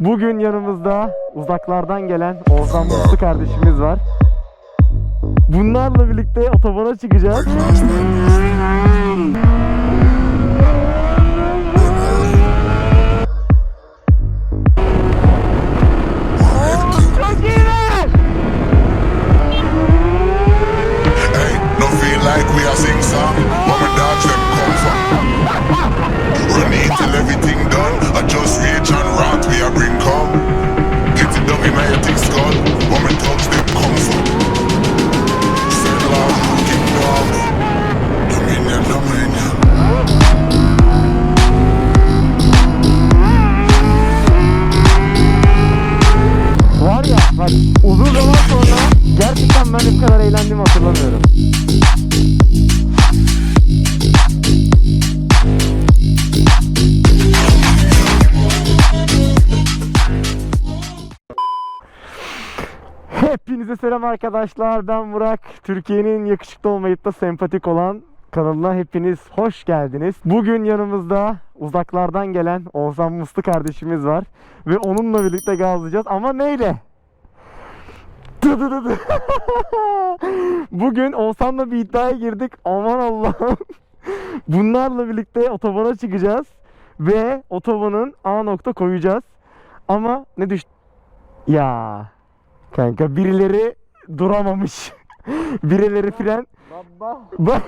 Bugün yanımızda uzaklardan gelen Oğuzhan Mutlu kardeşimiz var. Bunlarla birlikte otobana çıkacağız. Like we are sing song. Kadar eğlendiğimi hatırlamıyorum. Hepinize selam arkadaşlar. Ben Burak. Türkiye'nin yakışıklı olmayıp da sempatik olan kanalına hepiniz hoş geldiniz. Bugün yanımızda uzaklardan gelen Oğuzhan Muslu kardeşimiz var. Ve onunla birlikte gazlayacağız. Ama neyle? Dı dı dı. Bugün Oğuzhan'la bir iddiaya girdik. Aman Allah'ım. Bunlarla birlikte otobana çıkacağız. Ve otobanın A nokta koyacağız. Ama ne düş... Ya kanka birileri duramamış. birileri fren... Bak.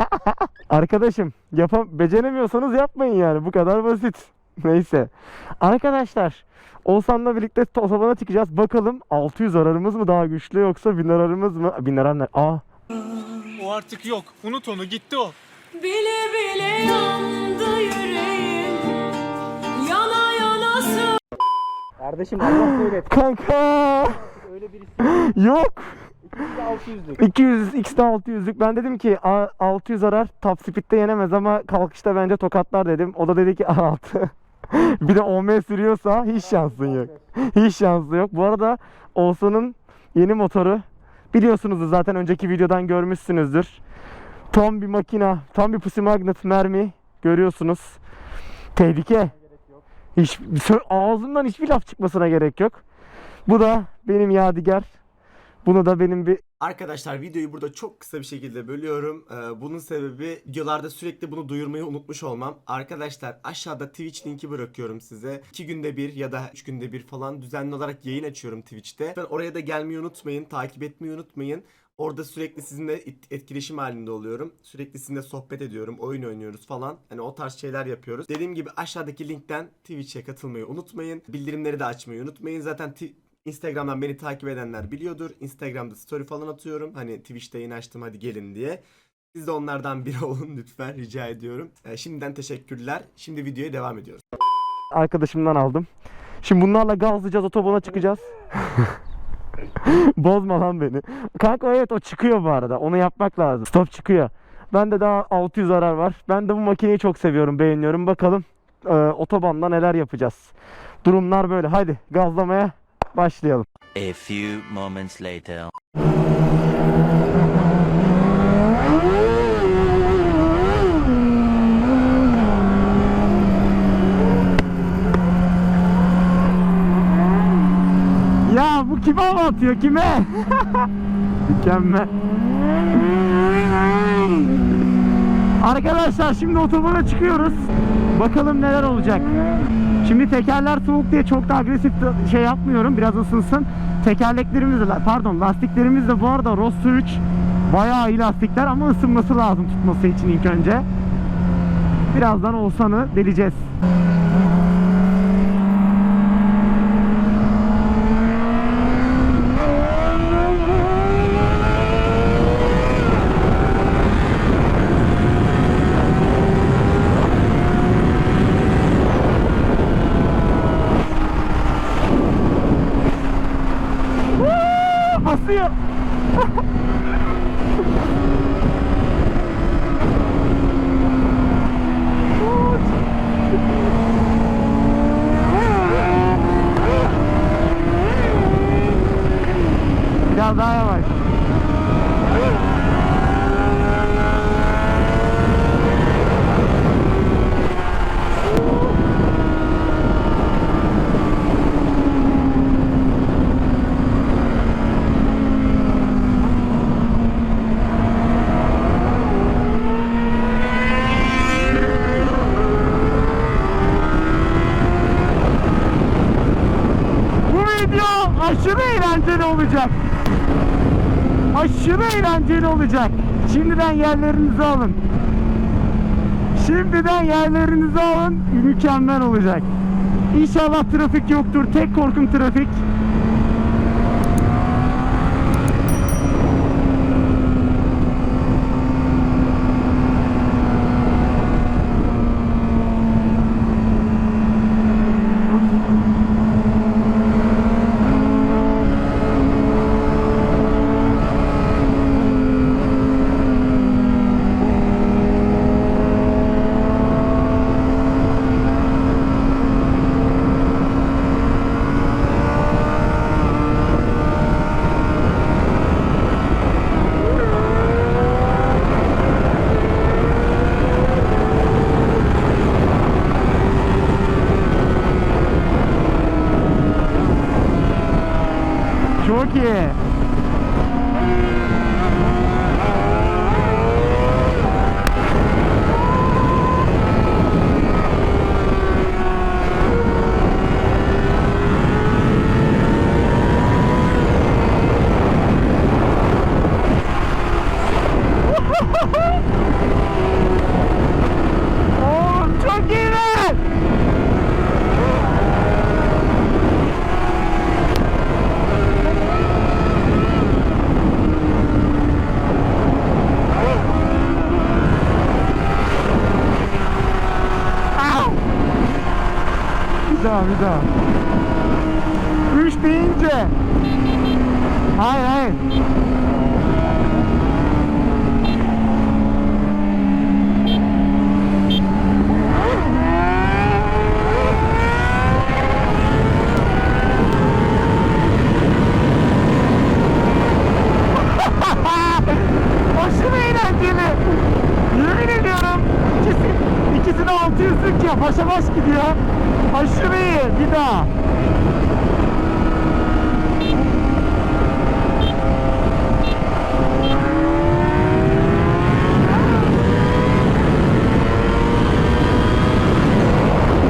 Arkadaşım yapam beceremiyorsanız yapmayın yani bu kadar basit. Neyse. Arkadaşlar Oğuzhan'la birlikte to- otobana çıkacağız. Bakalım 600 ararımız mı daha güçlü yoksa 1000 ararımız mı? 1000 arar ne? Aa O artık yok. Unut onu gitti o. Bile bile yandı yüreğim Yana yana Kardeşim Allah söylet. kanka Öyle birisi yok. 600'lük. 200 X'de 600'lük. Ben dedim ki "A- 600 arar top speed'de yenemez ama kalkışta bence tokatlar dedim. O da dedi ki A6. bir de OM sürüyorsa hiç şansın yok. Hiç şansı yok. Bu arada Oğuzhan'ın yeni motoru biliyorsunuz zaten önceki videodan görmüşsünüzdür. Tam bir makina, tam bir pussy magnet mermi görüyorsunuz. Tehlike. Hiç, ağzımdan hiçbir laf çıkmasına gerek yok. Bu da benim yadigar. Bunu da benim bir Arkadaşlar videoyu burada çok kısa bir şekilde bölüyorum. Ee, bunun sebebi videolarda sürekli bunu duyurmayı unutmuş olmam. Arkadaşlar aşağıda Twitch linki bırakıyorum size. 2 günde bir ya da 3 günde bir falan düzenli olarak yayın açıyorum Twitch'te. Lütfen oraya da gelmeyi unutmayın, takip etmeyi unutmayın. Orada sürekli sizinle et- etkileşim halinde oluyorum. Sürekli sizinle sohbet ediyorum, oyun oynuyoruz falan. Hani o tarz şeyler yapıyoruz. Dediğim gibi aşağıdaki linkten Twitch'e katılmayı unutmayın. Bildirimleri de açmayı unutmayın. Zaten Instagram'dan beni takip edenler biliyordur. Instagram'da story falan atıyorum. Hani Twitch'te yayın açtım hadi gelin diye. Siz de onlardan biri olun lütfen rica ediyorum. Ee, şimdiden teşekkürler. Şimdi videoya devam ediyoruz. arkadaşımdan aldım. Şimdi bunlarla gazlayacağız, otobana çıkacağız. Bozma lan beni. Kanka evet o çıkıyor bu arada. Onu yapmak lazım. Stop çıkıyor. Ben de daha 600 arar var. Ben de bu makineyi çok seviyorum, beğeniyorum. Bakalım e, otobanda neler yapacağız. Durumlar böyle. Hadi gazlamaya başlayalım. A few moments later. Ya bu kime hava atıyor kime? Mükemmel. Arkadaşlar şimdi otobana çıkıyoruz. Bakalım neler olacak. Şimdi tekerler soğuk diye çok da agresif şey yapmıyorum. Biraz ısınsın. Tekerleklerimiz de pardon lastiklerimiz de bu arada Roster 3 bayağı iyi lastikler ama ısınması lazım tutması için ilk önce. Birazdan Oğuzhan'ı deleceğiz. Aşırı eğlenceli olacak. Şimdiden yerlerinizi alın. Şimdiden yerlerinizi alın. Mükemmel olacak. İnşallah trafik yoktur. Tek korkum trafik. Çok iyi. Oğlum çok iyi lan. Au! Bir daha bir daha. Üç deyince. Hayır hayır. Yemin ediyorum. İkisi, ikisi de 600'lük ya. Başa baş gidiyor. Aşırı iyi. Bir daha.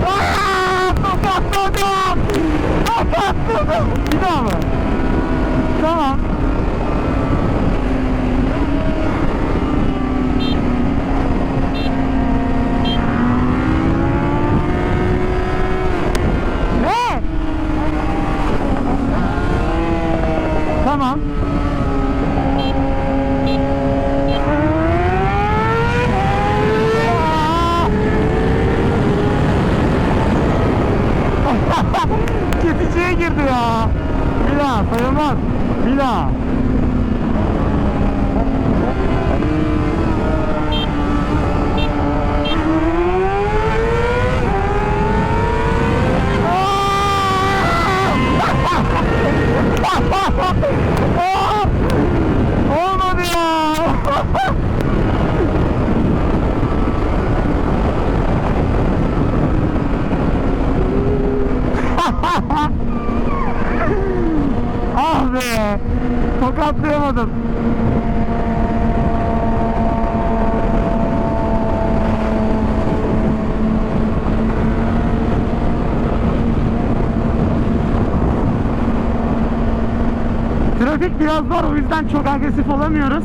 Aa, Kapatmadım. Kapatmadım. Bir daha mı? Tamam. Ne? Tamam. Kesiciye girdi ya. Bir daha sayılmaz. Bir daha. Olmadı ya. ah be. Tokatlayamadım. Trafik biraz zor o yüzden çok agresif olamıyoruz.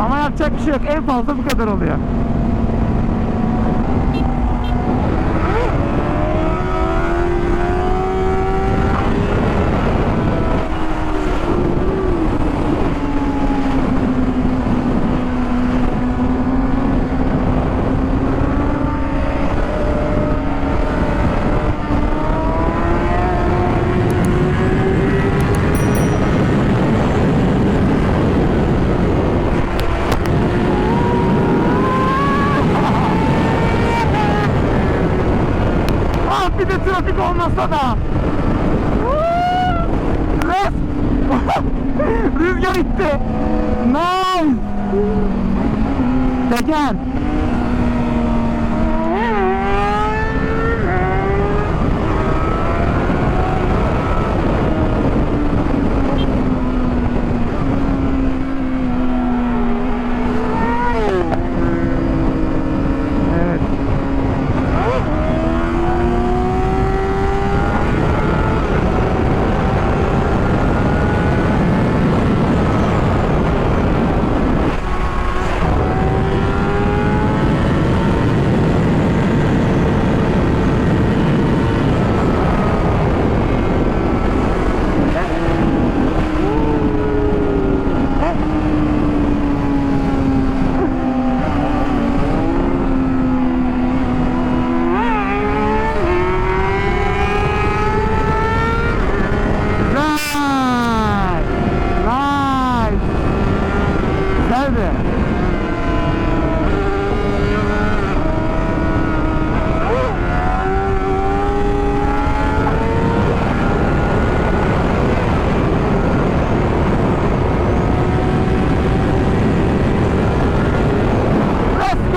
Ama yapacak bir şey yok. En fazla bu kadar oluyor. Olmasa da. Res. Rüzgar itti. Nice. Teker.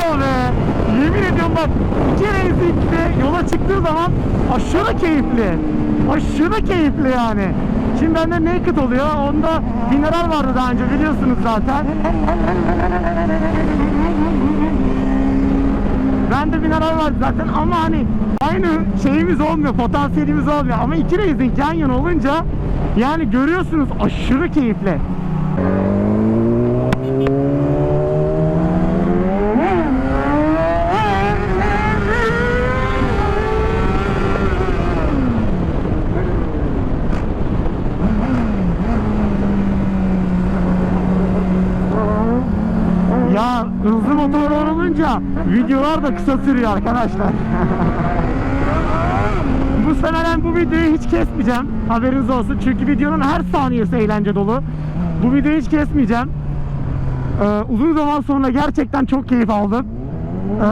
Yemin ediyorum bak iki racing'de yola çıktığı zaman aşırı keyifli. Aşırı keyifli yani. Şimdi bende naked oluyor. Onda mineral vardı daha önce biliyorsunuz zaten. Bende mineral vardı zaten ama hani aynı şeyimiz olmuyor, potansiyelimiz olmuyor. Ama iki racing yan yana olunca yani görüyorsunuz aşırı keyifli. Ya hızlı motorlar olunca videolar da kısa sürüyor arkadaşlar. bu sene ben bu videoyu hiç kesmeyeceğim. Haberiniz olsun. Çünkü videonun her saniyesi eğlence dolu. Bu videoyu hiç kesmeyeceğim. Ee, uzun zaman sonra gerçekten çok keyif aldım. Ee,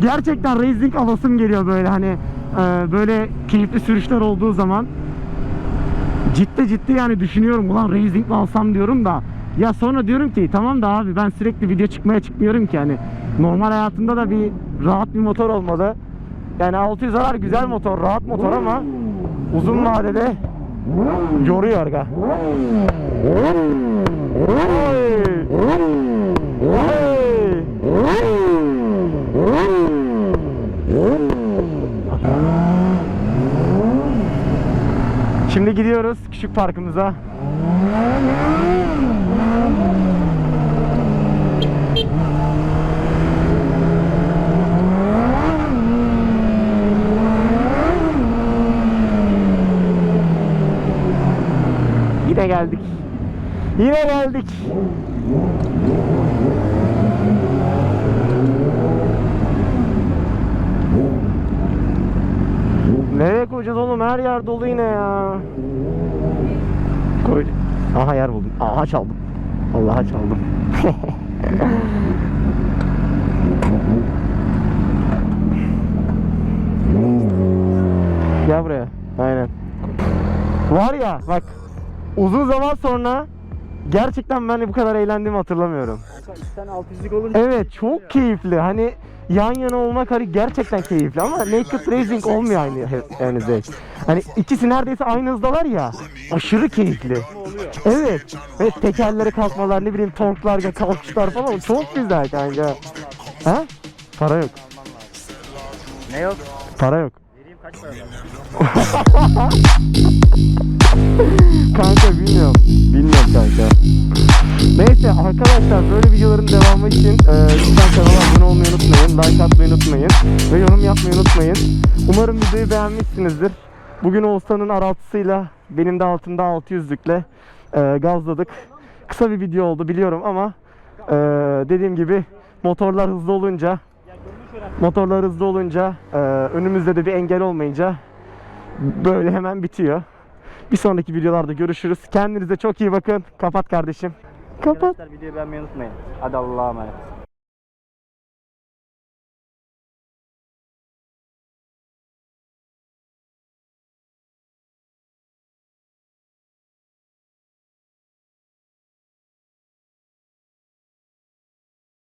gerçekten racing alasım geliyor böyle hani e, böyle keyifli sürüşler olduğu zaman ciddi ciddi yani düşünüyorum ulan racing mi alsam diyorum da ya sonra diyorum ki tamam da abi ben sürekli video çıkmaya çıkmıyorum ki hani normal hayatımda da bir rahat bir motor olmalı. Yani 600 arar güzel motor, rahat motor ama uzun vadede yoruyor! Oy! Şimdi gidiyoruz küçük parkımıza. Yine geldik. Yine geldik. Nereye koyacağız oğlum? Her yer dolu yine ya. Koy. Aha yer buldum. Aha çaldım. Allah'a çaldım. Gel buraya. Aynen. Var ya bak uzun zaman sonra gerçekten ben bu kadar eğlendiğimi hatırlamıyorum. Tane 600'lük olunca Evet çok keyifli. Hani yan yana olmak hani gerçekten keyifli ama Naked Racing olmuyor aynı yani zevk. Hani ikisi neredeyse aynı hızdalar ya. Aşırı keyifli. Evet. Evet tekerleri kalkmalar ne bileyim torklar kalkışlar falan çok güzel kanka. Ha? Para yok. ne yok? Para yok. Vereyim kaç para? Kanka bilmiyorum. Bilmiyorum kanka. Neyse arkadaşlar böyle videoların devamı için e, lütfen kanala abone olmayı unutmayın. Like atmayı unutmayın. Ve yorum yapmayı unutmayın. Umarım videoyu beğenmişsinizdir. Bugün Oğuzhan'ın araltısıyla benim de altında 600'lükle e, gazladık. Kısa bir video oldu biliyorum ama e, dediğim gibi motorlar hızlı olunca motorlar hızlı olunca e, önümüzde de bir engel olmayınca böyle hemen bitiyor. Bir sonraki videolarda görüşürüz. Kendinize çok iyi bakın. Kapat kardeşim. Kapat. Arkadaşlar videoyu beğenmeyi unutmayın. Hadi Allah'a emanet.